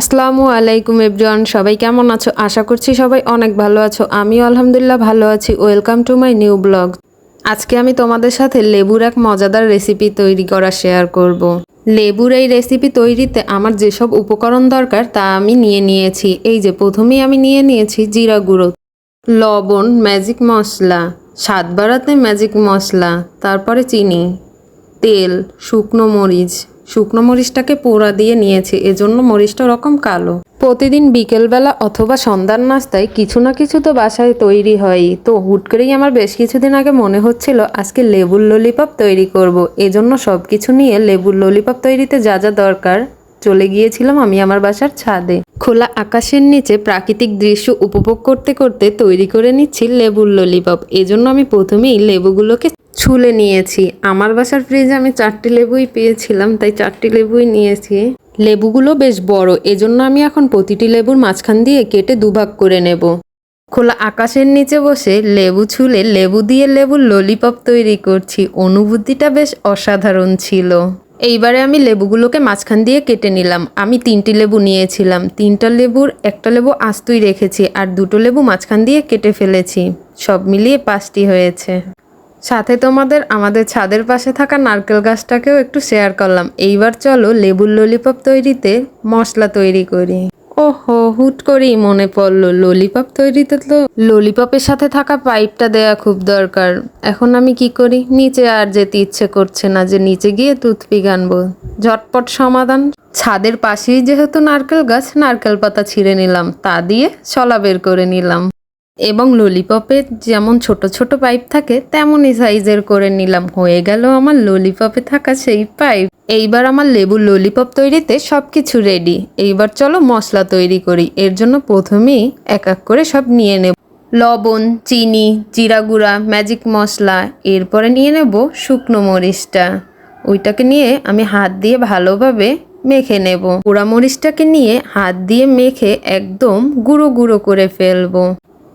আসসালামু আলাইকুম এভরিওয়ান, সবাই কেমন আছো? আশা করছি সবাই অনেক ভালো আছো। আমিও আলহামদুলিল্লাহ ভালো আছি। Welcome to my new blog আজকে আমি তোমাদের সাথে লেবুর এক মজাদার রেসিপি তৈরি করা শেয়ার করব। লেবুর এই রেসিপি তৈরিতে আমার যেসব উপকরণ দরকার তা আমি নিয়ে নিয়েছি। এই যে প্রথমেই আমি নিয়ে নিয়েছি জিরা গুঁড়ো, লবণ ম্যাজিক মশলা, স্বাদ বাড়াতে ম্যাজিক মশলা, তারপরে চিনি, তেল, শুকনো মরিচ শুকনো মরিচটাকে পোড়া দিয়ে নিয়েছি, এজন্য মরিচটা রকম কালো। প্রতিদিন বিকেলবেলা অথবা সন্ধ্যার নাস্তায় কিছু না কিছু তো বাসায় তৈরি হয় তো হুট করেই আমার বেশ কিছুদিন আগে মনে হচ্ছিল, আজকে লেবুর ললিপপ তৈরি করব। এজন্য সব কিছু নিয়ে লেবুর ললিপপ তৈরিতে যা যা দরকার চলে গিয়েছিলাম আমি আমার বাসার ছাদে। খোলা আকাশের নিচে প্রাকৃতিক দৃশ্য উপভোগ করতে করতে তৈরি করে নিচ্ছি লেবুর ললিপপ এজন্য আমি প্রথমেই লেবুগুলোকে ছুলে নিয়েছি। আমার বাসার ফ্রিজে আমি চারটি লেবুই পেয়েছিলাম, তাই চারটি লেবুই নিয়েছি। লেবুগুলো বেশ বড়, এজন্য আমি এখন প্রতিটি লেবুর মাঝখান দিয়ে কেটে দুভাগ করে নেব। খোলা আকাশের নিচে বসে লেবু ছুলে লেবু দিয়ে লেবুর ললিপপ তৈরি করছি। অনুভূতিটা বেশ অসাধারণ ছিল। এইবারে আমি লেবুগুলোকে মাঝখান দিয়ে কেটে নিলাম। আমি তিনটি লেবু নিয়েছিলাম। তিনটা লেবুর একটা লেবু আস্তই রেখেছি, আর দুটো লেবু মাঝখান দিয়ে কেটে ফেলেছি। সব মিলিয়ে পাঁচটি হয়েছে। সাথে তোমাদের আমাদের ছাদের পাশে থাকা নারকেল গাছটাকেও একটু শেয়ার করলাম। এইবার চলো লেবুর ললিপপ তৈরিতে মশলা তৈরি করি। ওহো, হুট করেই মনে পড়ল ললিপপ তৈরিতে তো ললিপপের সাথে থাকা পাইপটা দেয়া খুব দরকার। এখন আমি কি করি? নিচে আর যেতে ইচ্ছে করছে না যে নিচে গিয়ে টুথপিক আনব। ঝটপট সমাধান। ছাদের পাশেই যেহেতু নারকেল গাছ, নারকেল পাতা ছিঁড়ে নিলাম। তা দিয়ে শলা বের করে নিলাম। এবং ললিপপের যেমন ছোট ছোট পাইপ থাকে, তেমনই সাইজের করে নিলাম। হয়ে গেল আমার ললিপপে থাকা সেই পাইপ এইবার আমার লেবুর ললিপপ তৈরিতে সব কিছু রেডি এইবার চলো মশলা তৈরি করি। এর জন্য প্রথমেই এক এক করে সব নিয়ে নেব। লবণ, চিনি, জিরা গুঁড়া ম্যাজিক মশলা, এরপরে নিয়ে নেব শুকনো মরিচটা। ওইটাকে নিয়ে আমি হাত দিয়ে ভালোভাবে মেখে নেব। পোড়া মরিচটাকে নিয়ে হাত দিয়ে মেখে একদম গুঁড়ো গুঁড়ো করে ফেলব।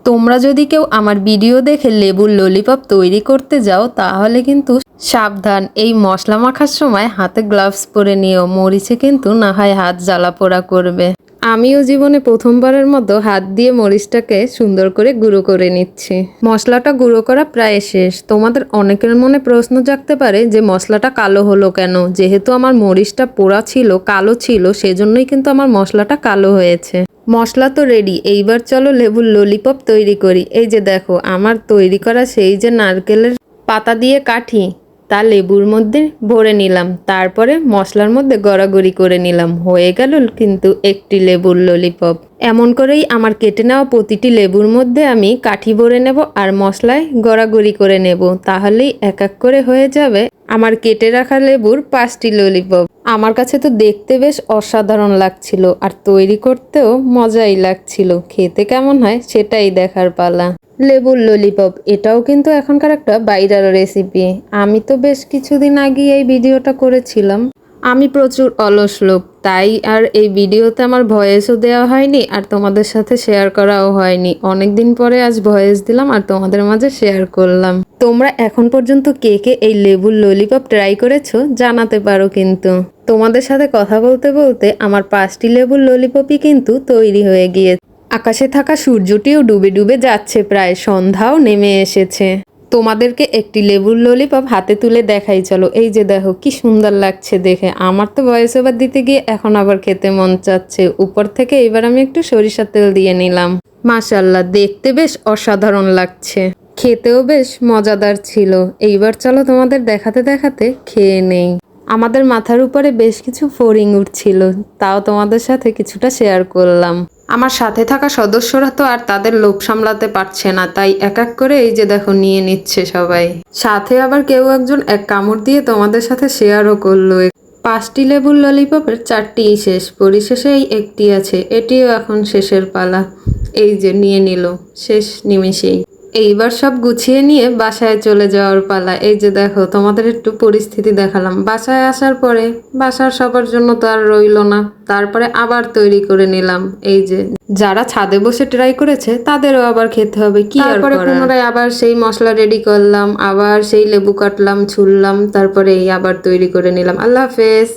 তোমরা যদি কেউ আমার ভিডিও দেখে লেবুর ললিপপ তৈরি করতে যাও, তাহলে কিন্তু সাবধান। এই মশলা মাখার সময় হাতে গ্লাভস পরে নিও, মরিচে কিন্তু না হয় হাত জ্বালা পোড়া করবে। আমিও জীবনে প্রথমবারের মতো হাত দিয়ে মরিচটাকে সুন্দর করে গুঁড়ো করে নিচ্ছি। মশলাটা গুঁড়ো করা প্রায় শেষ। তোমাদের অনেকের মনে প্রশ্ন জাগতে পারে যে, মশলাটা কালো হলো কেন? যেহেতু আমার মরিচটা পোড়া ছিল, কালো ছিল, সেজন্যই কিন্তু আমার মশলাটা কালো হয়েছে। মশলা তো রেডি এইবার চলো লেবুর ললিপপ তৈরি করি। এই যে দেখো, আমার তৈরি করা সেই যে নারকেলের পাতা দিয়ে কাঠি তা লেবুর মধ্যে ভরে নিলাম। তারপরে মশলার মধ্যে গড়াগড়ি করে নিলাম। হয়ে গেল কিন্তু একটি লেবুর ললিপপ এমন করেই আমার কেটে নেওয়া প্রতিটি লেবুর মধ্যে আমি কাঠি ভরে নেব আর মশলায় গড়াগড়ি করে নেব। তাহলেই এক এক করে হয়ে যাবে আমার কেটে রাখা লেবুর পাঁচটি ললিপপ আমার কাছে তো দেখতে বেশ অসাধারণ লাগছিল আর তৈরি করতেও মজাই লাগছিল। খেতে কেমন হয় সেটাই দেখার পালা। লেবুর ললিপপ এটাও কিন্তু এখনকার একটা বাইরাল রেসিপি আমি তো বেশ কিছুদিন আগে এই ভিডিওটা করেছিলাম। আমি প্রচুর অলস লোক, তাই আর এই ভিডিওতে আমার ভয়েসও দেওয়া হয়নি আর তোমাদের সাথে শেয়ার করাও হয়নি। অনেক দিন পরে আজ ভয়েস দিলাম আর তোমাদের মাঝে শেয়ার করলাম। তোমরা এখন পর্যন্ত কে কে এই লেবুর ললিপপ ট্রাই করেছ জানাতে পারো কিন্তু। তোমাদের সাথে কথা বলতে বলতে আমার পাঁচটি লেবুর ললিপপই কিন্তু তৈরি হয়ে গিয়েছে আকাশে থাকা সূর্যটিও ডুবে ডুবে যাচ্ছে, প্রায় সন্ধ্যাও নেমে এসেছে। তোমাদেরকে একটি লেবুর ললিপপ হাতে তুলে দেখাই, চলো। এই যে দেখো, কি সুন্দর লাগছে দেখে। আমার তো ভয়েস ওভার দিতে গিয়ে এখন আবার খেতে মন চাচ্ছে। উপর থেকে এবার আমি একটু সরিষার তেল দিয়ে নিলাম। মাশাল্লাহ দেখতে বেশ অসাধারণ লাগছে। খেতেও বেশ মজাদার ছিল। এইবার চলো তোমাদের দেখাতে দেখাতে খেয়ে নেই। আমাদের মাথার উপরে বেশ কিছু ফড়িং উঠছিল, তাও তোমাদের সাথে কিছুটা শেয়ার করলাম। আমার সাথে থাকা সদস্যরা তো আর তাদের লোভ সামলাতে পারছে না, তাই এক এক করে এই যে দেখো নিয়ে নিচ্ছে সবাই। সাথে আবার কেউ একজন এক কামড় দিয়ে তোমাদের সাথে শেয়ারও করল। পাঁচটি লেবুর ললিপপের চারটিই শেষ পরিশেষে এই একটি আছে, এটিও এখন শেষের পালা। এই যে নিয়ে নিল, শেষ নিমেষেই। এইবার সব গুছিয়ে নিয়ে বাসায় চলে যাওয়ার পালা। এই যে দেখো তোমাদের একটু পরিস্থিতি দেখালাম। বাসায় আসার পরে বাসার সবার জন্য তো আর রইল না। তারপরে আবার তৈরি করে নিলাম। এই যে যারা ছাদে বসে ট্রাই করেছে তাদেরও আবার খেতে হবে। কি তারপরে পুনরায় আবার সেই মশলা রেডি করলাম আবার সেই লেবু কাটলাম ছুললাম তারপরে এই আবার তৈরি করে নিলাম। আল্লাহ হাফেজ।